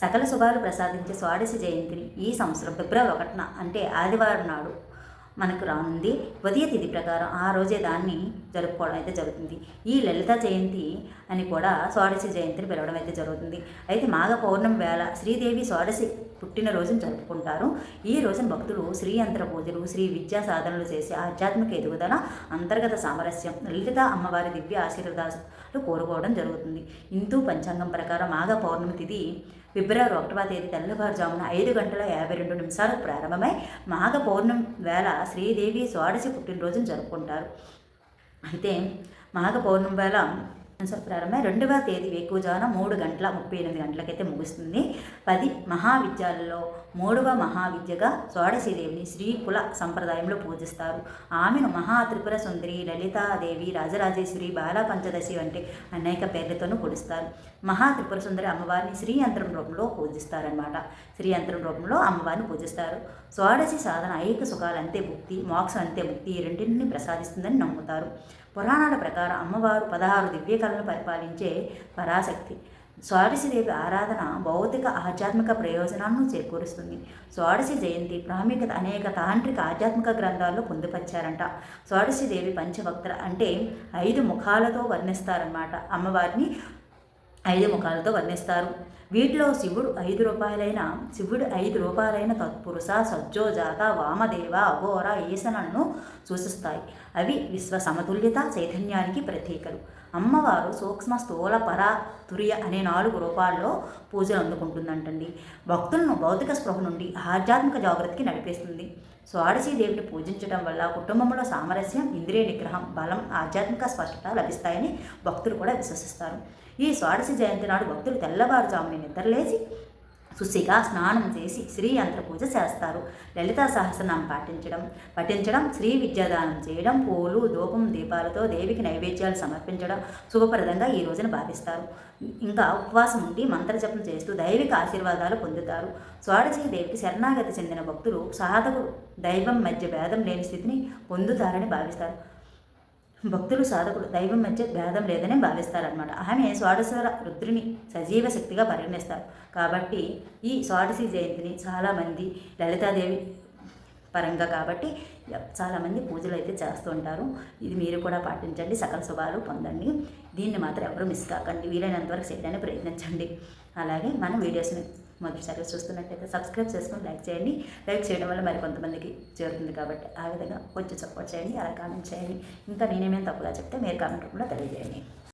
సకల శుభాలు ప్రసాదించే స్వాదశి జయంతిని ఈ సంవత్సరం ఫిబ్రవరి ఒకటిన అంటే ఆదివారం నాడు మనకు రానుంది. ఉదయ తిథి ప్రకారం ఆ రోజే దాన్ని జరుపుకోవడం అయితే జరుగుతుంది. ఈ లలిత జయంతి అని కూడా స్వాడశి జయంతిని పిలవడం అయితే జరుగుతుంది. అయితే మాఘ పౌర్ణమి వేళ శ్రీదేవి షోడశి పుట్టినరోజును జరుపుకుంటారు. ఈ రోజున భక్తులు శ్రీ యంత్ర పూజలు శ్రీ విద్యా సాధనలు చేసి ఆధ్యాత్మిక ఎదుగుదల అంతర్గత సామరస్యం లలిత అమ్మవారి దివ్య ఆశీర్వాదాలు కోరుకోవడం జరుగుతుంది. హిందూ పంచాంగం ప్రకారం మాఘ పౌర్ణమి తిథి ఫిబ్రవరి ఒకటవ తేదీ తెల్లవారుజామున ఐదు గంటల యాభై రెండు నిమిషాలకు ప్రారంభమై మాఘ పౌర్ణమి వేళ శ్రీదేవి స్వాడసి పుట్టినరోజును జరుపుకుంటారు. అయితే మాఘ పౌర్ణమి వేళ ప్రారంభమై రెండవ తేదీ వేకువజామున మూడు గంటల ముప్పై ఎనిమిది గంటలకైతే ముగుస్తుంది. పది మహావిద్యాలలో మూడవ మహావిద్యగా శ్రీ శ్రీకుల సంప్రదాయంలో పూజిస్తారు. ఆమెను మహా త్రిపుర సుందరి లలితాదేవి రాజరాజేశ్వరి బాల పంచదశి వంటి అనేక పేర్లతోనూ కొలుస్తారు మహా త్రిపుర సుందరి అమ్మవారిని శ్రీ యంత్రం రూపంలో పూజిస్తారనమాట శ్రీ యంత్రం రూపంలో అమ్మవారిని పూజిస్తారు. స్వాడశి సాధన ఐక సుఖాలు అంతే భుక్తి మోక్షం అంతే భుక్తి ఈ రెండింటిని ప్రసాదిస్తుందని నమ్ముతారు. పురాణాల ప్రకారం అమ్మవారు పదహారు దివ్యకళను పరిపాలించే పరాశక్తి. ద్వాదశిదేవి ఆరాధన భౌతిక ఆధ్యాత్మిక ప్రయోజనాలను చేకూరుస్తుంది. స్వాడశి జయంతి ప్రాముఖ్యత అనేక తాంత్రిక ఆధ్యాత్మిక గ్రంథాల్లో పొందుపరిచారంట. దేవి పంచభక్తుల అంటే ఐదు ముఖాలతో వర్ణిస్తారన్నమాట. అమ్మవారిని ఐదు ముఖాలతో వర్ణిస్తారు. వీటిలో శివుడు ఐదు రూపాయలైన శివుడు ఐదు రూపాయలైన తత్పురుష సజ్జోజాత వామదేవ అఘోర ఈశనలను సూచిస్తాయి. అవి విశ్వ సమతుల్యత చైతన్యానికి ప్రతీకలు. అమ్మవారు సూక్ష్మ స్థూల పర తురియ అనే నాలుగు రూపాల్లో పూజలు అందుకుంటుందంటండి. భక్తులను భౌతిక స్పృహ నుండి ఆధ్యాత్మిక జాగృతికి నడిపేస్తుంది. స్వాడశీ దేవిని పూజించడం వల్ల కుటుంబంలో సామరస్యం ఇంద్రియ నిగ్రహం బలం ఆధ్యాత్మిక స్పష్టత లభిస్తాయని భక్తులు కూడా విశ్వసిస్తారు. ఈ స్వాడశి జయంతి నాడు భక్తులు తెల్లవారుజాముని నిద్రలేసి శుచిగా స్నానం చేసి శ్రీ యంత్ర పూజ చేస్తారు. లలితా సహస్రనామం పాటించడం పఠించడం శ్రీ విద్యాదానం చేయడం పూలు ధూపం దీపాలతో దేవికి నైవేద్యాలు సమర్పించడం శుభప్రదంగా ఈ రోజున భావిస్తారు. ఇంకా ఉపవాసం ఉండి మంత్రజపం చేస్తూ దైవిక ఆశీర్వాదాలు పొందుతారు. స్వాడచీ దేవికి శరణాగతి చెందిన భక్తులు సాధకు దైవం మధ్య భేదం లేని స్థితిని పొందుతారని భావిస్తారు. భక్తులు సాధకుడు దైవం మధ్య భేదం లేదని భావిస్తారనమాట ఆమె షోడశర రుద్రుని సజీవ శక్తిగా పరిగణిస్తారు. కాబట్టి ఈ స్వాడశి జయంతిని చాలామంది లలితాదేవి పరంగా కాబట్టి చాలామంది పూజలు అయితే చేస్తూ ఉంటారు. ఇది మీరు కూడా పాటించండి సకల శుభాలు పొందండి. దీన్ని మాత్రం ఎవరు మిస్ కాకండి. వీలైనంతవరకు చేయడానికి ప్రయత్నించండి. అలాగే మన వీడియోస్ని మొదటిసారిగా చూస్తున్నట్టయితే సబ్స్క్రైబ్ చేసుకొని లైక్ చేయండి. లైక్ చేయడం వల్ల మరి కొంతమందికి చేరుతుంది కాబట్టి ఆ విధంగా కొంచెం సపోర్ట్ చేయండి అలా కామెంట్ చేయండి. ఇంకా నేనేమేమి తప్పుగా చెప్తే మీరు కామెంట్ రూపంలో తెలియజేయండి.